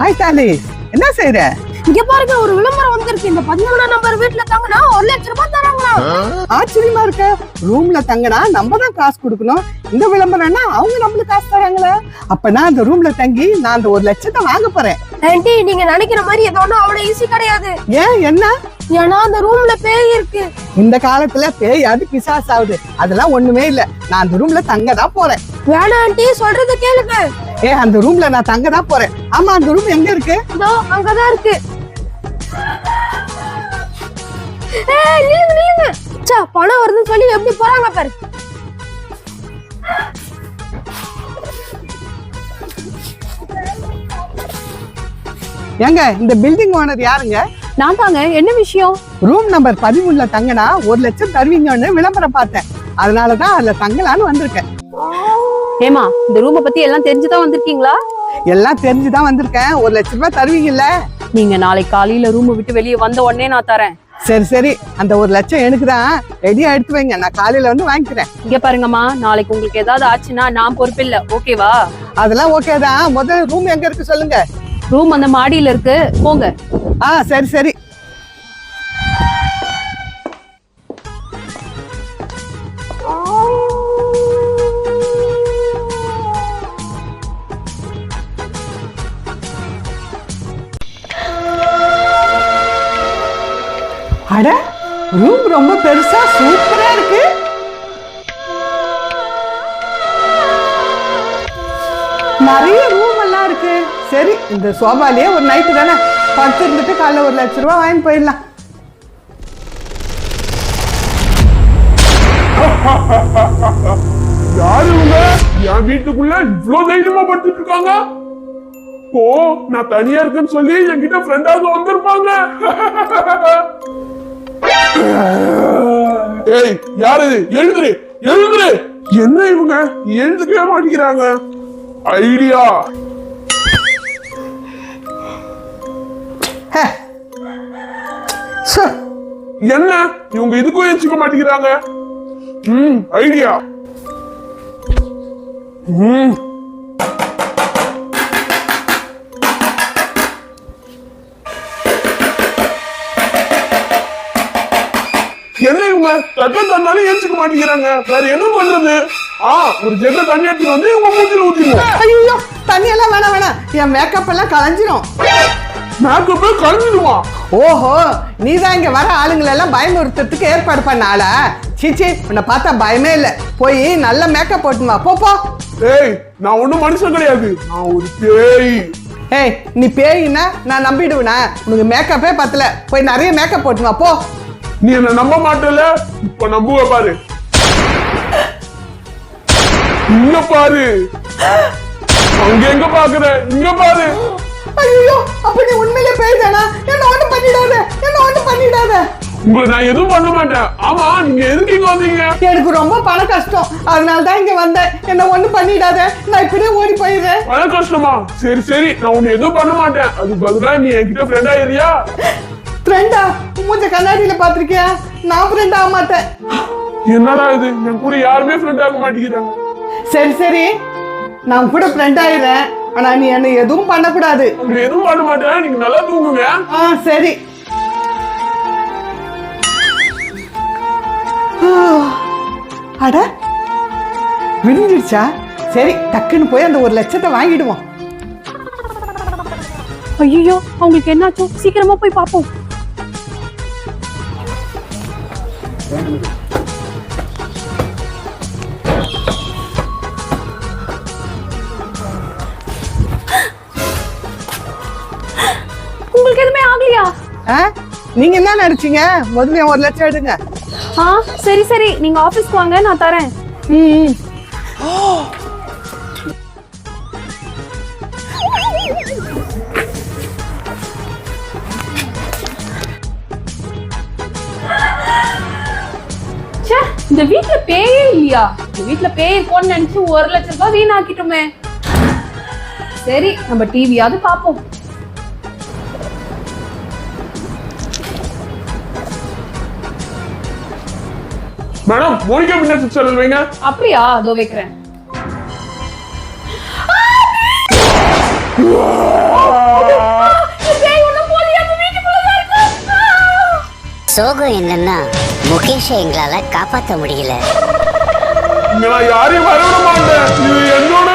Hi தாலி என்ன செய்யற இங்க பாருங்க ஒரு விளம்பரம் வந்திருக்கு. இந்த பதிமூணாம் நம்பர் வீட்டுல தங்கினா ஒரு லட்சம் ரூபாய் தராங்களா ஆச்சரியமா இருக்க? ரூம்ல தங்கினா நம்ம தான் காசு கொடுக்கணும். இந்த விளம்பரம்னா அவங்க நம்மளுக்கு காசு தராங்களே. அப்பனா அந்த ரூம்ல தங்கி நான் அந்த ஒரு லட்சத்தை வாங்க போறேன். ஆண்டி நீங்க நினைக்கிற மாதிரி எது ஒண்ணும் அவ்வளவு ஈஸி கிடையாது. ஏன் என்ன? ஏன்னா அந்த ரூம்ல பேய் இருக்கு. இந்த காலத்துல பேயாது பிசாஸ் ஆகுது அதெல்லாம் ஒண்ணுமே இல்ல. நான் அந்த ரூம்ல தங்க தான் போறேன். வேணாம் ஆண்டி சொல்றத கேளுங்க. ஏ அந்த ரூம்ல நான் தங்க தான் போறேன். ஆமா அந்த ரூம் எங்க இருக்கு? இதோ அங்கதான் இருக்கு. ஏய் நில்லுங்க நில்லுங்க ச்சே பணம் வருதுன்னு சொல்லி எப்படி போறாங்க பாரு. ஏங்க இந்த பில்டிங் ஓனர் யாருங்க? நான் தாங்க. என்ன விஷயம்? ரூம் நம்பர் பதிமூணுல தங்கினா ஒரு லட்சம் தருவீங்கன்னு விளம்பரம் பார்த்தேன். அதனாலதான் அதுல தங்கலான்னு வந்திருக்கேன். ஏமா இந்த ரூம பத்தி எல்லாம் தெரிஞ்சுதான் வந்திருக்கீங்களா? எல்லாம் தெரிஞ்சுதான் வந்திருக்கேன். ஒரு லட்ச ரூபாய் தருவீங்கல்ல நீங்க நாளைக்கு காலையில ரூம் விட்டு வெளியே வந்த உடனே நான் தரேன். சரி சரி. அந்த ஒரு லட்சம் எனக்கு தான். ரெடியா எடுத்து வைங்க. நான் காலையில வந்து வாங்கிக்கிறேன். இங்க பாருங்கம்மா நாளைக்கு உங்களுக்கு ஏதாவது ஆச்சுன்னா நான் பொறுப்பில்ல. ஓகேவா அதெல்லாம் ஓகே தான். முதல்ல ரூம் எங்க இருக்கு சொல்லுங்க. ரூம் அந்த மாடியில இருக்கு. போங்க. ஆ சரி சரி. அட ரூம் ரொம்ப பெருசா சூப்பரா இருக்கு. நிறைய ரூம் சரி இந்த சோபாலேயே ஒரு நைட்டு தானே? படுத்து இருந்துட்டு காலைல ஒரு லட்ச ரூபா வாங்கி போயிடலாம். யாரு இவங்க? என் வீட்டுக்குள்ள இவ்வளவு தைரியமா படுத்துட்டு இருக்காங்க? ஓ நான் தனியா இருக்கேன்னு சொல்லி என்கிட்ட ஃப்ரெண்டாவது வந்திருப்பாங்க. ஏய் யாரு? எழுதுரு எழுதுரு என்ன இவங்க? எழுதுக்கவே மாட்டேங்கிறாங்க. ஐடியா. என்ன? இவங்க இதுக்கும் ஏச்சுக்க மாட்டேங்கிறாங்க? ம் ஐடியா. ம். என்ன இவங்க? தட்ட தந்தாலும் ஏச்சுக்க மாட்டேங்கிறாங்க. வேற என்ன பண்றது? ஆ ஒரு ஜெட்ட தண்ணி எடுத்துட்டு வந்து இவங்க மூஞ்சில ஊத்திடுவோம். ஐயோ தண்ணி எல்லாம் வேணாம் வேணாம். என் மேக்கப் எல்லாம் கலைஞ்சிரும் மேக்கப்பே கலந்துடுவான் ஓஹோ நீ தான் இங்க வர ஆளுங்களை எல்லாம் பயமுறுத்துறதுக்கு ஏற்பாடு பண்ண ஆளா? சீச்சி உன்னை பார்த்தா பயமே இல்ல. போய் நல்ல மேக்கப் போட்டுமா போ போ. ஏய் நான் ஒண்ணும் மனுஷன் கிடையாது. நான் ஒரு பேய். ஏய் நீ பேயினா நான் நம்பிடுவேனா? உனக்கு மேக்கப்பே பத்தல. போய் நிறைய மேக்கப் போட்டுமா போ. நீ என்ன நம்ப மாட்டல இப்ப நம்புவ பாரு. இங்க பாரு. அங்க எங்க பாக்குற? இங்க பாரு. ஐயோ அப்ப நீ உண்மையிலே பேய் தானா என்ன ஒண்ணும் பண்ணிடாத என்ன ஒண்ணும் பண்ணிடாத. உங்களை நான் எதுவும் பண்ண மாட்டேன். ஆமா நீங்க எதுக்கு இங்க வந்தீங்க? எனக்கு ரொம்ப பண கஷ்டம். அதனால தான் இங்க வந்தேன். என்ன ஒண்ணும் பண்ணிடாத. நான் இப்படியே ஓடி போயிடுறேன். பண கஷ்டமா? சரி சரி. நான் உன்னை எதுவும் பண்ண மாட்டேன். அது பதிலா நீ என்கிட்ட ஃப்ரெண்ட் ஆயிரியா ஃப்ரெண்டா மூஞ்ச கண்ணாடியில பாத்திருக்கியா நான் ஃப்ரெண்ட் ஆக மாட்டேன். என்னடா இது? என் கூட யாருமே ஃப்ரெண்ட் ஆக மாட்டேங்கிறாங்க. சரி சரி. நான் கூட ஃப்ரெண்ட் ஆயிடுறேன். ஆனா நீ என்ன எதுவும் பண்ணக்கூடாது. எதுவும் பண்ண மாட்டேன்? நீங்க நல்லா தூங்குங்க. ஆ சரி. அட விடிஞ்சிருச்சா சரி டக்குன்னு போய் அந்த ஒரு லட்சத்தை வாங்கிடுவோம். ஐயோ அவங்களுக்கு என்னாச்சோ? சீக்கிரமா போய் பாப்போம். ஆ? நீங்க என்ன நினைச்சீங்க? முதல்ல ஒரு லட்சம் எடுங்க. ஆ சரி சரி. நீங்க ஆபீஸ்க்கு வாங்க நான் தரேன். ம், இந்த வீட்ல பேயே இல்லையா? இந்த வீட்ல பேய் இருக்கும்னு நினைச்சு ஒரு லட்சம் ரூபாய் வீணாக்கிட்டோமே. சரி நம்ம டிவியாவது பாப்போம் மேடம் மோனிகா பின்னர் சிக்ஸ் வைங்க அப்படியா? அதோ வைக்கிறேன். சோகம் என்னன்னா முகேஷை எங்களால காப்பாத்த முடியல. நான் யாரையும் வரவிட மாட்டேன். இது என்னோட